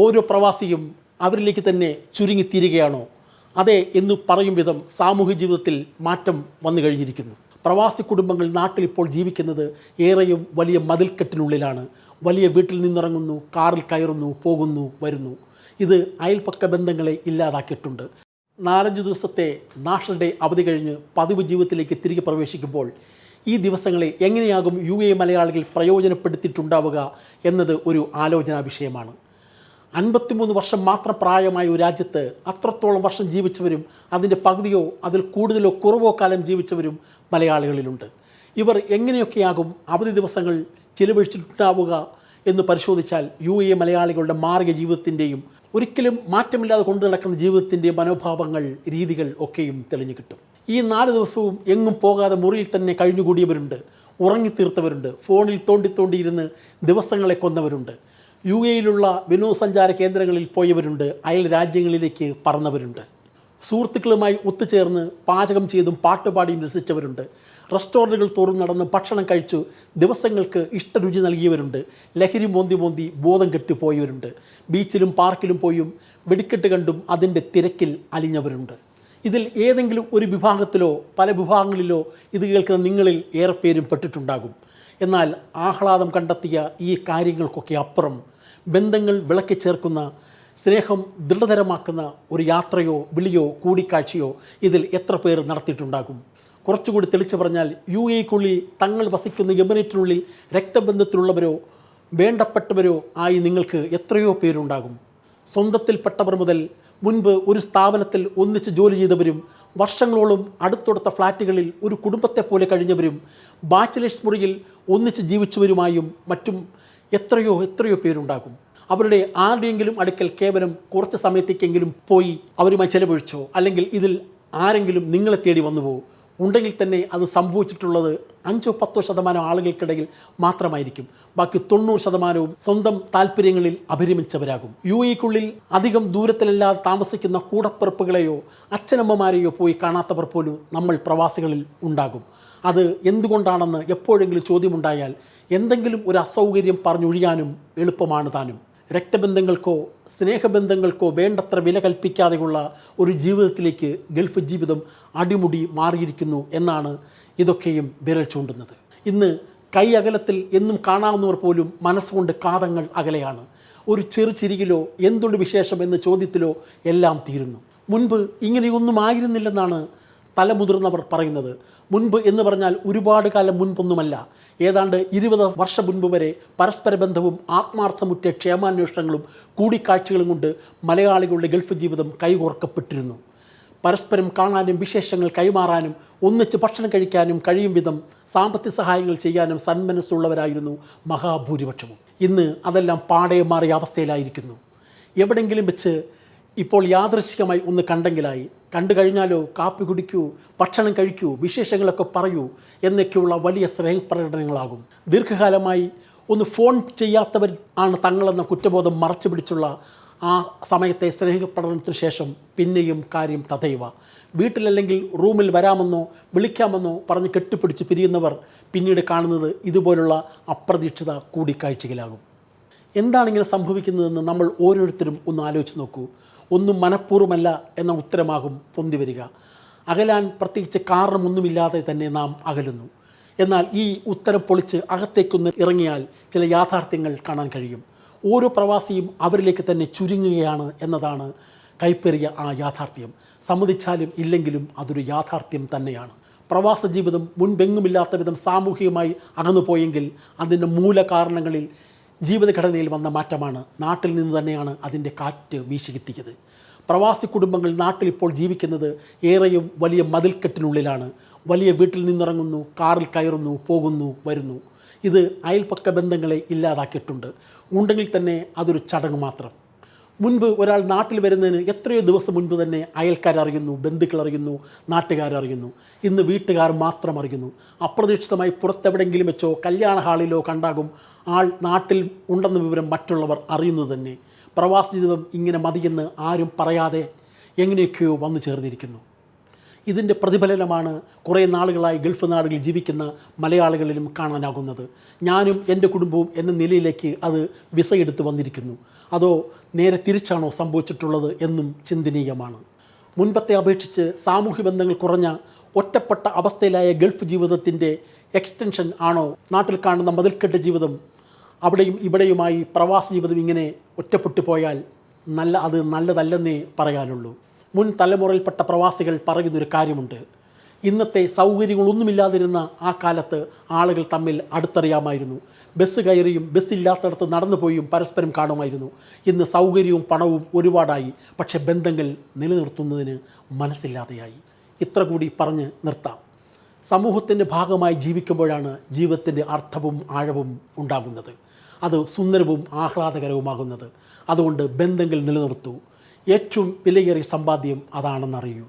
ഓരോ പ്രവാസിയും അവരിലേക്ക് തന്നെ ചുരുങ്ങിത്തീരുകയാണോ? അതെ എന്ന് പറയും വിധം സാമൂഹ്യ ജീവിതത്തിൽ മാറ്റം വന്നു കഴിഞ്ഞിരിക്കുന്നു. പ്രവാസി കുടുംബങ്ങൾ നാട്ടിൽ ഇപ്പോൾ ജീവിക്കുന്നത് ഏറെയും വലിയ മതിൽക്കെട്ടിനുള്ളിലാണ്. വലിയ വീട്ടിൽ നിന്നിറങ്ങുന്നു കാറിൽ കയറുന്നു പോകുന്നു വരുന്നു. ഇത് അയൽപക്ക ബന്ധങ്ങളെ ഇല്ലാതാക്കിയിട്ടുണ്ട്. നാലഞ്ച് ദിവസത്തെ നാഷണൽ ഡേ അവധി കഴിഞ്ഞ് പതിവ് ജീവിതത്തിലേക്ക് തിരികെ പ്രവേശിക്കുമ്പോൾ ഈ ദിവസങ്ങളെ എങ്ങനെയാകും യു എ മലയാളികൾ പ്രയോജനപ്പെടുത്തിയിട്ടുണ്ടാവുക എന്നത് ഒരു ആലോചനാ വിഷയമാണ് അൻപത്തിമൂന്ന് വർഷം മാത്രം പ്രായമായ ഒരു രാജ്യത്ത് അത്രത്തോളം വർഷം ജീവിച്ചവരും അതിന്റെ പകുതിയോ അതിൽ കൂടുതലോ കുറവോ കാലം ജീവിച്ചവരും മലയാളികളിലുണ്ട്. ഇവർ എങ്ങനെയൊക്കെയാകും അവധി ദിവസങ്ങൾ ചിലവഴിച്ചിട്ടുണ്ടാവുക എന്ന് പരിശോധിച്ചാൽ യു എ മലയാളികളുടെ മാർഗ ജീവിതത്തിന്റെയും ഒരിക്കലും മാറ്റമില്ലാതെ കൊണ്ടു നടക്കുന്ന ജീവിതത്തിന്റെ മനോഭാവങ്ങൾ രീതികൾ ഒക്കെയും തെളിഞ്ഞു കിട്ടും. ഈ നാല് ദിവസവും എങ്ങും പോകാതെ മുറിയിൽ തന്നെ കഴിഞ്ഞുകൂടിയവരുണ്ട് ഉറങ്ങിത്തീർത്തവരുണ്ട് ഫോണിൽ തോണ്ടി തോണ്ടിയിരുന്ന് ദിവസങ്ങളെ കൊന്നവരുണ്ട്. യു എയിലുള്ള വിനോദസഞ്ചാര കേന്ദ്രങ്ങളിൽ പോയവരുണ്ട്. അയൽ രാജ്യങ്ങളിലേക്ക് പറന്നവരുണ്ട്. സുഹൃത്തുക്കളുമായി ഒത്തുചേർന്ന് പാചകം ചെയ്തും പാട്ടുപാടിയും രസിച്ചവരുണ്ട്. റെസ്റ്റോറന്റുകൾ തോറും നടന്ന് ഭക്ഷണം കഴിച്ചു ദിവസങ്ങൾക്ക് ഇഷ്ടരുചി നൽകിയവരുണ്ട്. ലഹരി മോന്തി മോന്തി ബോധം കെട്ടി പോയവരുണ്ട്. ബീച്ചിലും പാർക്കിലും പോയും വെടിക്കെട്ട് കണ്ടും അതിന്റെ തിരക്കിൽ അലിഞ്ഞവരുണ്ട്. ഇതിൽ ഏതെങ്കിലും ഒരു വിഭാഗത്തിലോ പല വിഭാഗങ്ങളിലോ ഇത് കേൾക്കുന്ന നിങ്ങളിൽ ഏറെ പേരും പെട്ടിട്ടുണ്ടാകും. എന്നാൽ ആഹ്ലാദം കണ്ടെത്തിയ ഈ കാര്യങ്ങൾക്കൊക്കെ അപ്പുറം ബന്ധങ്ങൾ വിളക്കി ചേർക്കുന്ന സ്നേഹം ദൃഢതരമാക്കുന്ന ഒരു യാത്രയോ വിളിയോ കൂടിക്കാഴ്ചയോ ഇതിൽ എത്ര പേർ നടത്തിയിട്ടുണ്ടാകും? കുറച്ചുകൂടി തെളിച്ചു പറഞ്ഞാൽ യു എക്കുള്ളിൽ തങ്ങൾ വസിക്കുന്ന യമുനേറ്റിനുള്ളിൽ രക്തബന്ധത്തിലുള്ളവരോ വേണ്ടപ്പെട്ടവരോ ആയി നിങ്ങൾക്ക് എത്രയോ പേരുണ്ടാകും. സ്വന്തത്തിൽപ്പെട്ടവർ മുതൽ മുൻപ് ഒരു സ്ഥാപനത്തിൽ ഒന്നിച്ച് ജോലി ചെയ്തവരും വർഷങ്ങളോളം അടുത്തടുത്ത ഫ്ലാറ്റുകളിൽ ഒരു കുടുംബത്തെ പോലെ കഴിഞ്ഞവരും ബാച്ചിലേഴ്സ് മുറിയിൽ ഒന്നിച്ച് ജീവിച്ചവരുമായും മറ്റും എത്രയോ എത്രയോ പേരുണ്ടാകും. അവരുടെ ആരുടെയെങ്കിലും അടുക്കൽ കേവലം കുറച്ച് സമയത്തേക്കെങ്കിലും പോയി അവരുമായി ചെലവഴിച്ചോ അല്ലെങ്കിൽ ഇതിൽ ആരെങ്കിലും നിങ്ങളെ തേടി വന്നുവോ ഉണ്ടെങ്കിൽ തന്നെ അത് സംഭവിച്ചിട്ടുള്ളത് അഞ്ചോ പത്തോ ശതമാനം ആളുകൾക്കിടയിൽ മാത്രമായിരിക്കും. ബാക്കി തൊണ്ണൂറ് ശതമാനവും സ്വന്തം താല്പര്യങ്ങളിൽ അഭിരമിച്ചവരാകും. യു എക്കുള്ളിൽ അധികം ദൂരത്തിലല്ലാതെ താമസിക്കുന്ന കൂടപ്പിറപ്പുകളെയോ അച്ഛനമ്മമാരെയോ പോയി കാണാത്തവർ പോലും നമ്മൾ പ്രവാസികളിൽ ഉണ്ടാകും. അത് എന്തുകൊണ്ടാണെന്ന് എപ്പോഴെങ്കിലും ചോദ്യമുണ്ടായാൽ എന്തെങ്കിലും ഒരു അസൗകര്യം പറഞ്ഞൊഴിയാനും എളുപ്പമാണ് താനും. രക്തബന്ധങ്ങൾക്കോ സ്നേഹബന്ധങ്ങൾക്കോ വേണ്ടത്ര വില കൽപ്പിക്കാതെയുള്ള ഒരു ജീവിതത്തിലേക്ക് ഗൾഫ് ജീവിതം അടിമുടി മാറിയിരിക്കുന്നു എന്നാണ് ഇതൊക്കെയും വിരൽ ചൂണ്ടുന്നത്. ഇന്ന് കൈ അകലത്തിൽ എന്നും കാണാവുന്നവർ പോലും മനസ്സുകൊണ്ട് കാതങ്ങൾ അകലെയാണ്. ഒരു ചെറു ചിരിയിലോ എന്തുണ്ട് വിശേഷം എന്ന ചോദ്യത്തിലോ എല്ലാം തീരുന്നു. മുൻപ് ഇങ്ങനെയൊന്നും ആയിരുന്നില്ലെന്നാണ് തലമുതിർന്നവർ പറയുന്നത്. മുൻപ് എന്ന് പറഞ്ഞാൽ ഒരുപാട് കാലം മുൻപൊന്നുമല്ല. ഏതാണ്ട് ഇരുപത് വർഷം മുൻപ് വരെ പരസ്പര ബന്ധവും ആത്മാർത്ഥമുറ്റ ക്ഷേമാന്വേഷണങ്ങളും കൂടിക്കാഴ്ചകളും കൊണ്ട് മലയാളികളുടെ ഗൾഫ് ജീവിതം കൈകോർക്കപ്പെട്ടിരുന്നു. പരസ്പരം കാണാനും വിശേഷങ്ങൾ കൈമാറാനും ഒന്നിച്ച് ഭക്ഷണം കഴിക്കാനും കഴിയും വിധം സാമ്പത്തിക സഹായങ്ങൾ ചെയ്യാനും സന്മനസ്സുള്ളവരായിരുന്നു മഹാഭൂരിപക്ഷവും. ഇന്ന് അതെല്ലാം പാടെ മാറിയ അവസ്ഥയിലായിരിക്കുന്നു. എവിടെങ്കിലും വെച്ച് ഇപ്പോൾ യാദൃശികമായി ഒന്ന് കണ്ടെങ്കിലായി. കണ്ടു കഴിഞ്ഞാലോ കാപ്പി കുടിക്കൂ ഭക്ഷണം കഴിക്കൂ വിശേഷങ്ങളൊക്കെ പറയൂ എന്നൊക്കെയുള്ള വലിയ സ്നേഹപ്രകടനങ്ങളാകും ദീർഘകാലമായി ഒന്ന് ഫോൺ ചെയ്യാത്തവർ ആണ് തങ്ങളെന്ന കുറ്റബോധം മറച്ചു പിടിച്ചുള്ള ആ സമയത്തെ സ്നേഹപ്രകടനത്തിന് ശേഷം പിന്നെയും കാര്യം തഥൈവ. വീട്ടിലല്ലെങ്കിൽ റൂമിൽ വരാമെന്നോ വിളിക്കാമെന്നോ പറഞ്ഞ് കെട്ടിപ്പിടിച്ച് പിരിയുന്നവർ പിന്നീട് കാണുന്നത് ഇതുപോലുള്ള അപ്രതീക്ഷിത കൂടിക്കാഴ്ചയിലാകും എന്താണ് ഇങ്ങനെ സംഭവിക്കുന്നതെന്ന് നമ്മൾ ഓരോരുത്തരും ഒന്ന് ആലോചിച്ച് നോക്കൂ. ഒന്നും മനഃപൂർവമല്ല എന്ന ഉത്തരമാകും പൊന്തി വരിക. അകലാൻ പ്രത്യേകിച്ച് കാരണമൊന്നുമില്ലാതെ തന്നെ നാം അകലുന്നു. എന്നാൽ ഈ ഉത്തരം പൊളിച്ച് അകത്തേക്കൊന്ന് ഇറങ്ങിയാൽ ചില യാഥാർത്ഥ്യങ്ങൾ കാണാൻ കഴിയും. ഓരോ പ്രവാസിയും അവരിലേക്ക് തന്നെ ചുരുങ്ങുകയാണ് എന്നതാണ് കൈപ്പേറിയ ആ യാഥാർത്ഥ്യം. സമ്മതിച്ചാലും ഇല്ലെങ്കിലും അതൊരു യാഥാർത്ഥ്യം തന്നെയാണ്. പ്രവാസ ജീവിതം മുൻപെങ്ങുമില്ലാത്ത വിധം സാമൂഹികമായി അകന്നു പോയെങ്കിൽ അതിന്റെ മൂല കാരണങ്ങളിൽ ജീവിതഘടനയിൽ വന്ന മാറ്റമാണ്. നാട്ടിൽ നിന്ന് തന്നെയാണ് അതിന്റെ കാറ്റ് വീശിയെത്തിയത്. പ്രവാസി കുടുംബങ്ങൾ നാട്ടിൽ ഇപ്പോൾ ജീവിക്കുന്നത് ഏറെയും വലിയ മതിൽക്കെട്ടിനുള്ളിലാണ്. വലിയ വീട്ടിൽ നിന്നിറങ്ങുന്നു കാറിൽ കയറുന്നു പോകുന്നു വരുന്നു. ഇത് അയൽപക്ക ബന്ധങ്ങളെ ഇല്ലാതാക്കിയിട്ടുണ്ട്. ഉണ്ടെങ്കിൽ തന്നെ അതൊരു ചടങ്ങ് മാത്രം. മുൻപ് ഒരാൾ നാട്ടിൽ വരുന്നതിന് എത്രയോ ദിവസം മുൻപ് തന്നെ അറിയുന്നു നാട്ടുകാർ അറിയുന്നു ഇന്ന് വീട്ടുകാർ മാത്രം അറിയുന്നു. അപ്രതീക്ഷിതമായി പുറത്തെവിടെയെങ്കിലും വെച്ചോ കല്യാണ ഹാളിലോ കണ്ടാകും ആൾ നാട്ടിൽ ഉണ്ടെന്ന വിവരം മറ്റുള്ളവർ അറിയുന്നത് തന്നെ. പ്രവാസ ജീവിതം ഇങ്ങനെ മതിയെന്ന് ആരും പറയാതെ എങ്ങനെയൊക്കെയോ വന്നു ചേർന്നിരിക്കുന്നു. ഇതിന്റെ പ്രതിഫലനമാണ് കുറേ നാളുകളായി ഗൾഫ് നാടുകളിൽ ജീവിക്കുന്ന മലയാളികളിലും കാണാനാകുന്നത്. ഞാനും എന്റെ കുടുംബവും എന്ന നിലയിലേക്ക് അത് വിസയെടുത്ത് വന്നിരിക്കുന്നു. അതോ നേരെ തിരിച്ചാണോ സംഭവിച്ചിട്ടുള്ളത് എന്നും ചിന്തനീയമാണ്. മുൻപത്തെ അപേക്ഷിച്ച് സാമൂഹ്യ ബന്ധങ്ങൾ കുറഞ്ഞ ഒറ്റപ്പെട്ട അവസ്ഥയിലായ ഗൾഫ് ജീവിതത്തിന്റെ എക്സ്റ്റൻഷൻ ആണോ നാട്ടിൽ കാണുന്ന മതിൽക്കെട്ട് ജീവിതം? അവിടെയും ഇവിടെയുമായി പ്രവാസ ജീവിതം ഇങ്ങനെ ഒറ്റപ്പെട്ടു പോയാൽ നല്ല അത് നല്ലതല്ലെന്നേ പറയാനുള്ളൂ. മുൻ തലമുറയിൽപ്പെട്ട പ്രവാസികൾ പറയുന്നൊരു കാര്യമുണ്ട്. ഇന്നത്തെ സൗകര്യങ്ങളൊന്നുമില്ലാതിരുന്ന ആ കാലത്ത് ആളുകൾ തമ്മിൽ അടുത്തറിയാമായിരുന്നു. ബസ് കയറിയും ബസ്സില്ലാത്തടത്ത് നടന്നുപോയും പരസ്പരം കാണുമായിരുന്നു. ഇന്ന് സൗകര്യവും പണവും ഒരുപാടായി. പക്ഷേ ബന്ധങ്ങൾ നിലനിർത്തുന്നതിന് മനസ്സില്ലാതെയായി. ഇത്ര കൂടി പറഞ്ഞ് നിർത്താം. സമൂഹത്തിന്റെ ഭാഗമായി ജീവിക്കുമ്പോഴാണ് ജീവിതത്തിന്റെ അർത്ഥവും ആഴവും ഉണ്ടാകുന്നത്. അത് സുന്ദരവും ആഹ്ലാദകരവുമാകുന്നത്. അതുകൊണ്ട് ബന്ധങ്ങൾ നിലനിർത്തൂ. ഏറ്റവും വിലയേറിയ സമ്പാദ്യം അതാണെന്നറിയൂ.